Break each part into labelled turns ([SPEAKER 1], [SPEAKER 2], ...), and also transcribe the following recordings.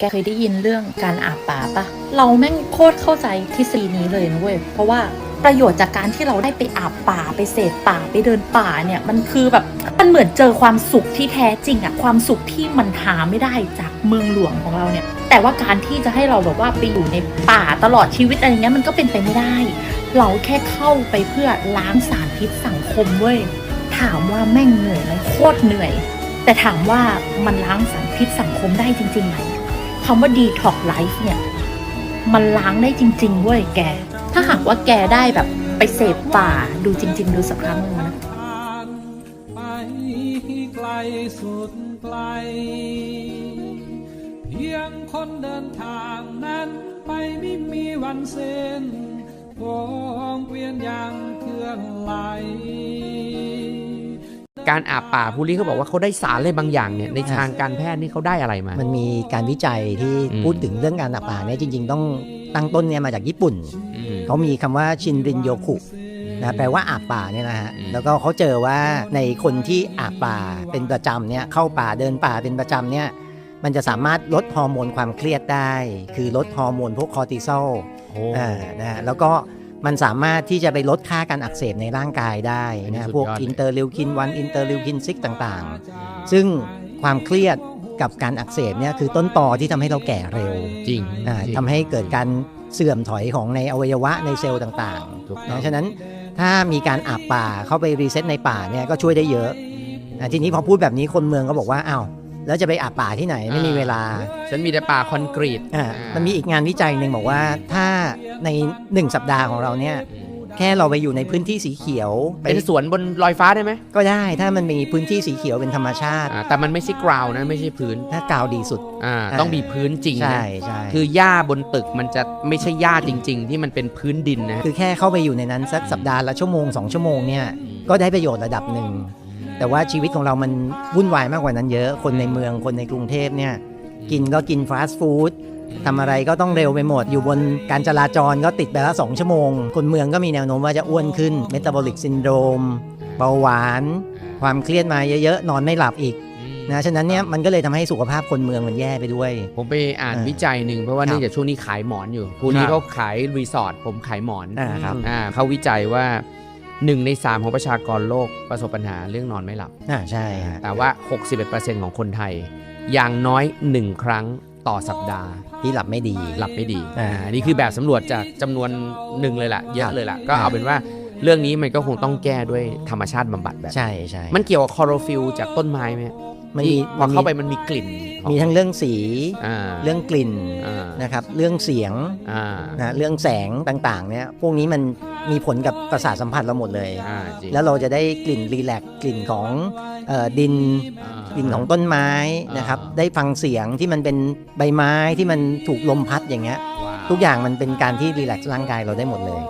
[SPEAKER 1] แกเคยได้ยินเรื่องการอาบป่าปะ เราแม่งโคตรเข้าใจทฤษฎีนี้เลยนะเว้ย เพราะว่าประโยชน์จากการที่เราได้ไปอาบป่าไปเสพป่าไปเดินป่าเนี่ยมันคือแบบมันเหมือนเจอความสุขที่แท้จริงอะความสุขที่มันหาไม่ได้จากเมืองหลวงของเราเนี่ย แต่ว่าการที่จะให้เราแบบว่าไปอยู่ในป่าตลอดชีวิตอะไรเงี้ยมันก็เป็นไปไม่ได้ เราแค่เข้าไปเพื่อล้างสารพิษสังคมเว้ยถามว่าแม่งเหนื่อยไหมโคตรเหนื่อย แต่ถามว่ามันล้างสารพิษสังคมได้จริงๆไหม คำว่า detox life เนี่ย มันล้างได้จริง ๆ เว้ยแก ถ้าหากว่าแกได้แบบไปเสพป่าดูจริง ๆ ดูสักครั้งนึงนะ
[SPEAKER 2] ไปไกลสุดไกล เพียงคนเดินทางนั้นไปไม่มีวันเส้นวงเวียนอย่างเคลื่อนไหล
[SPEAKER 3] การอาบป่าผู้ลี้เขาบอกว่าเขาได้สารอะไรบางอย่างเนี่ยในทางการแพทย์นี่เขาได้อะไรมา
[SPEAKER 4] มันมีการวิจัยที่
[SPEAKER 3] อืม
[SPEAKER 4] พูดถึงเรื่องการอาบป่าเนี่ยจริง ๆ ต้องตั้งต้นเนี่ยมาจากญี่ปุ่น
[SPEAKER 3] อืม
[SPEAKER 4] เขามีคำว่าชินรินโยคุนะแปลว่าอาบป่าเนี่ยนะฮะ
[SPEAKER 3] อืม
[SPEAKER 4] แล้วก็เขาเจอว่าในคนที่อาบป่าเป็นประจำเนี่ยเข้าป่าเดินป่าเป็นประจำเนี่ยมันจะสามารถลดฮอร์โมนความเครียดได้ คือลดฮอร์โมนพวกคอร์ติซอล
[SPEAKER 3] โอ้
[SPEAKER 4] อ่านะฮะแล้วก็ มันสามารถที่จะไปลดค่าการอักเสบในร่างกายได้
[SPEAKER 3] อันนี้
[SPEAKER 4] นะ
[SPEAKER 3] สุด
[SPEAKER 4] พวก
[SPEAKER 3] ยอดเลย
[SPEAKER 4] อินเตอร์ลิวคิน1อินเตอร์ลิวคิน6ต่างๆ ซึ่งความเครียดกับการอักเสบเนี่ยคือต้นตอที่ทำให้เราแก่เร็ว
[SPEAKER 3] จริง
[SPEAKER 4] อ่า
[SPEAKER 3] จริง
[SPEAKER 4] ทำให้เกิดการเสื่อมถอยของในอวัยวะในเซลล์ต่าง
[SPEAKER 3] ถูก
[SPEAKER 4] ๆ
[SPEAKER 3] ต้อง
[SPEAKER 4] นะฉะนั้นถ้ามีการอาบป่าเข้าไปรีเซ็ตในป่าเนี่ยก็ช่วยได้เยอะอ่าทีนี้พอพูดแบบนี้คนเมืองก็บอกว่าอ้าว แล้วจะไปอาบป่าที่ไหนไม่มีเวลา
[SPEAKER 3] ฉันมีแต่ป่าคอนกรีต
[SPEAKER 4] อ่า
[SPEAKER 3] อ่า
[SPEAKER 4] มันมีอีกงานวิจัยหนึ่งบอกว่าถ้าในหนึ่งสัปดาห์ของเราเนี่ยแค่เราไปอยู่ในพื้นที่สีเขียวไป
[SPEAKER 3] เป็นสวนบนลอยฟ้าได้ไหม
[SPEAKER 4] ก็ได้ถ้ามันมีพื้นที่สีเขียวเป็นธรรมชาติ
[SPEAKER 3] อ่าแต่มันไม่ใช่กราวนะไม่ใช่พื้น
[SPEAKER 4] ถ้ากาวดีสุด
[SPEAKER 3] อ่า
[SPEAKER 4] อ่า
[SPEAKER 3] ต้องมีพื้นจริง
[SPEAKER 4] ใช่
[SPEAKER 3] นะ
[SPEAKER 4] ใช่
[SPEAKER 3] คือหญ้าบนตึกมันจะไม่ใช่หญ้าจริง ๆ ที่มันเป็นพื้นดินนะ
[SPEAKER 4] คือแค่เข้าไปอยู่ในนั้นสักสัปดาห์ละชั่วโมงสองชั่วโมงเนี่ยก็ได้ประโยชน์ระดับหนึ่ง แต่ว่าชีวิตของเรามันวุ่นวายมากกว่านั้นเยอะ คนในเมืองคนในกรุงเทพเนี่ยกินก็กินฟาสต์ฟู้ดทำอะไรก็ต้องเร็วไปหมด อยู่บนการจราจรก็ติดไปละสองชั่วโมง คนเมืองก็มีแนวโน้มว่าจะอ้วนขึ้นเมตาบอลิกซินโดรมเบาหวาน ความเครียดมาเยอะๆ นอนไม่หลับอีก
[SPEAKER 3] อืม
[SPEAKER 4] นะฉะนั้นเนี่ยมันก็เลยทำให้สุขภาพคนเมืองมันแย่ไปด้วย
[SPEAKER 3] ผมไปอ่าน
[SPEAKER 4] อ่า
[SPEAKER 3] วิจัยหนึ่งเพราะว่า
[SPEAKER 4] ครับ
[SPEAKER 3] เนื่องจากช่วงนี้ขายหมอนอยู่ผู้นี้
[SPEAKER 4] ครับ
[SPEAKER 3] เขาขายรีสอร์ทผมขายหมอน
[SPEAKER 4] อ่าครับ
[SPEAKER 3] อ่าเขาวิจัยว่า หนึ่งในสามของประชากรโลกประสบปัญหาเรื่องนอนไม่หลับ
[SPEAKER 4] อ่าใช่ฮะ
[SPEAKER 3] แต่ว่า 61%ของคนไทย อย่างน้อย 1 ครั้งต่อสัปดาห์
[SPEAKER 4] ที่หลับไม่ดี
[SPEAKER 3] หลับไม่ดี
[SPEAKER 4] อ่า
[SPEAKER 3] อ่านี่คือแบบสำรวจจากจำนวนหนึ่งเลยล่ะ เย
[SPEAKER 4] ค
[SPEAKER 3] อะ
[SPEAKER 4] รับ
[SPEAKER 3] เลยล่ะ ก็
[SPEAKER 4] ครั
[SPEAKER 3] เอา
[SPEAKER 4] บ
[SPEAKER 3] เป็นว่าเรื่องนี้มันก็คงต้องแก้ด้วยธรรมชาติบำบัดแบบ
[SPEAKER 4] ใช่ใช่
[SPEAKER 3] มันเกี่ยวกับคลอโรฟิลจากต้นไม้ไหม
[SPEAKER 4] มัน
[SPEAKER 3] ที่
[SPEAKER 4] มี
[SPEAKER 3] พอเข้าไป
[SPEAKER 4] น
[SPEAKER 3] มันมีกลิ่นของ
[SPEAKER 4] มีทั้งเรื่องสี
[SPEAKER 3] อ่า
[SPEAKER 4] เรื่องกลิ่น
[SPEAKER 3] อ่า
[SPEAKER 4] นะครับ เรื่องเสียง
[SPEAKER 3] อ่า
[SPEAKER 4] นะเรื่องแสงต่างๆ เนี่ย พวกนี้มัน มีผลกับประสาทสัมผัสเราหมดเลย
[SPEAKER 3] อ่าจริง
[SPEAKER 4] แล้วเราจะได้กลิ่นรีแลกซ์กลิ่นของเอ่อดิน
[SPEAKER 3] อ่าก
[SPEAKER 4] ลิ่นของต้นไม้นะครับ
[SPEAKER 3] อ่า
[SPEAKER 4] ได้ฟังเสียงที่มันเป็นใบไม้ที่มันถูกลมพัดอย่างเงี้ย
[SPEAKER 3] ว้าว
[SPEAKER 4] ทุกอย่างมันเป็นการที่รีแลกซ์ร่างกายเราได้หมดเลย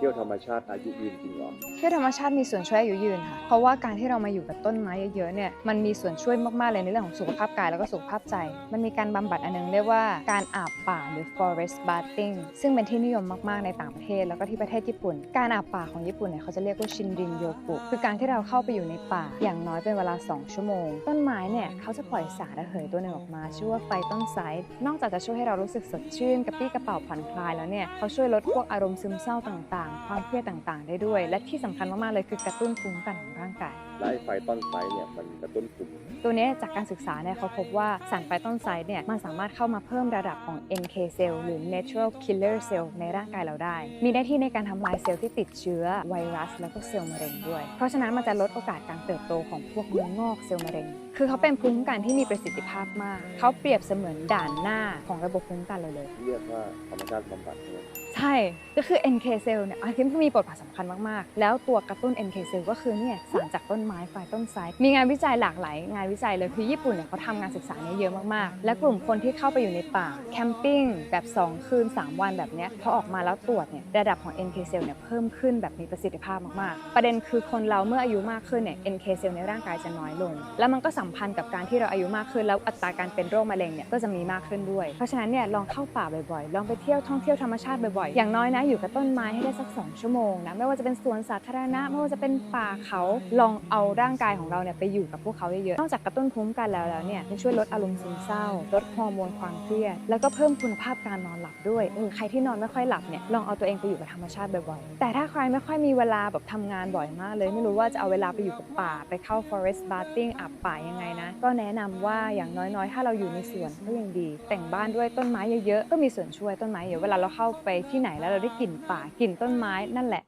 [SPEAKER 5] เที่ยว ธรรมชาติอายุยืนจริงหรอ
[SPEAKER 6] เที่ธรรมชาติมีส่วนช่วยอายุยืนค่ะ เพราะว่าการที่เรามาอยู่กับต้นไม้เยอะๆเนี่ยมันมีส่วนช่วยมากๆเลยในเรื่องของสุขภาพกายแล้วก็สุขภาพใจ มันมีการบำบัดอันนึงเรียกว่าการอาบป่าหรือ forest bathing ซึ่งเป็นที่นิยมมากๆในต่างประเทศแล้วก็ที่ประเทศญี่ปุ่น การอาบป่าของญี่ปุ่นเนี่ยเขาจะเรียกว่าชินรินโยกุคือการที่เราเข้าไปอยู่ในป่าอย่างน้อยเป็นเวลา 2 ชั่วโมง ต้นไม้เนี่ยเขาจะปล่อยสารระเหยตัวหนึ่งออกมาชื่อว่าไฟต้นไซด์นอกจากจะช่วยให้เรารู้สึกสดชื่นกระปี้กระเป๋าผ่อนคลายแล้วเนี่ยเขาช่วยลดพวกอารมณ์ซึมเศร้าต่างๆความเครียดต่างๆ ได้ด้วย และที่สำคัญมากๆเลยคือกระตุ้นภูมิคุ้มกันของร่างกาย
[SPEAKER 5] และไอ้ไฟต้นไซส์เนี่ยมันกระตุ้นกลุ่ม
[SPEAKER 6] ตัวเนี้ยจากการศึกษาเนี่ยเขาพบว่าสารไฟต้นไซด์เนี่ยมันสามารถเข้ามาเพิ่มระดับของ NK cell หรือ natural killer cell ในร่างกายเราได้ มีหน้าที่ในการทำลายเซลล์ที่ติดเชื้อไวรัส แล้วก็เซลล์มะเร็งด้วย เพราะฉะนั้นมันจะลดโอกาสการเติบโตของพวกเนื้องอกเซลล์มะเร็ง คือเขาเป็นภูมิคุ้มกันที่มีประสิทธิภาพมาก เขาเปรียบเสมือนด่านหน้าของระบบภูมิคุ้มกันเลยเลย
[SPEAKER 5] เรียกว่าธรรมชาติบำบัดใช่ไหม
[SPEAKER 6] ใช่ ก็คือ NK cell เนี่ยอันที่มีบทบาทสำคัญมาก ๆ แล้วตัวกระตุ้น NK cell ก็คือเนี่ยสารจากต้นไม้ไฟต้นไทรมีงานวิจัยหลากหลายงานวิจัยเลยคือญี่ปุ่นเนี่ยเขาทำงานศึกษาเนี่ยเยอะมาก ๆ และกลุ่มคนที่เข้าไปอยู่ในป่าแคมปิ้งแบบ 2 คืน 3 วันแบบเนี้ยพอออกมาแล้วตรวจเนี่ยระดับของ NK cell เนี่ยเพิ่มขึ้นแบบมีประสิทธิภาพมาก ๆ ประเด็นคือคนเราเมื่ออายุมากขึ้นเนี่ย NK cell ในร่างกายจะน้อยลง แล้วมันก็สัมพันธ์กับการที่เราอายุมากขึ้น แล้วอัตราการเป็นโรคมะเร็งเนี่ยก็จะมีมากขึ้นด้วย เพราะฉะนั้นเนี่ยลองเข้าป่าบ่อย ๆ ลองไปเที่ยวท่องเที่ยวธรรมชาติบ่อยอย่างน้อยนะอยู่กับต้นไม้ให้ได้สัก 2 ชั่วโมงนะไม่ว่าจะเป็นสวนสาธารณะไม่ว่าจะเป็นป่าเขาลองเอาร่างกายของเราเนี่ยไปอยู่กับพวกเขาเยอะๆนอกจากกระตุ้นภูมิคุ้มกันแล้วแล้วเนี่ยยังช่วยลดอารมณ์ซึมเศร้า ลดฮอร์โมนความเครียดแล้วก็เพิ่มคุณภาพการนอนหลับด้วยเออใครที่นอนไม่ค่อยหลับเนี่ยลองเอาตัวเองไปอยู่กับธรรมชาติบ่อยๆแต่ถ้าใครไม่ค่อยมีเวลาแบบทำงานบ่อยมากเลยไม่รู้ว่าจะเอาเวลาไปอยู่กับป่าไปเข้า forest bathing อาบป่ายังไงนะก็แนะนำว่าอย่างน้อยๆ ถ้าเราอยู่ในสวนก็ยังดี แต่งบ้านด้วยต้นไม้เยอะๆก็มีส่วนช่วยต้นไม้เยอะเวลาเราเข้าไปที่ไหนแล้วเราได้กลิ่นป่ากลิ่นต้นไม้นั่นแหละ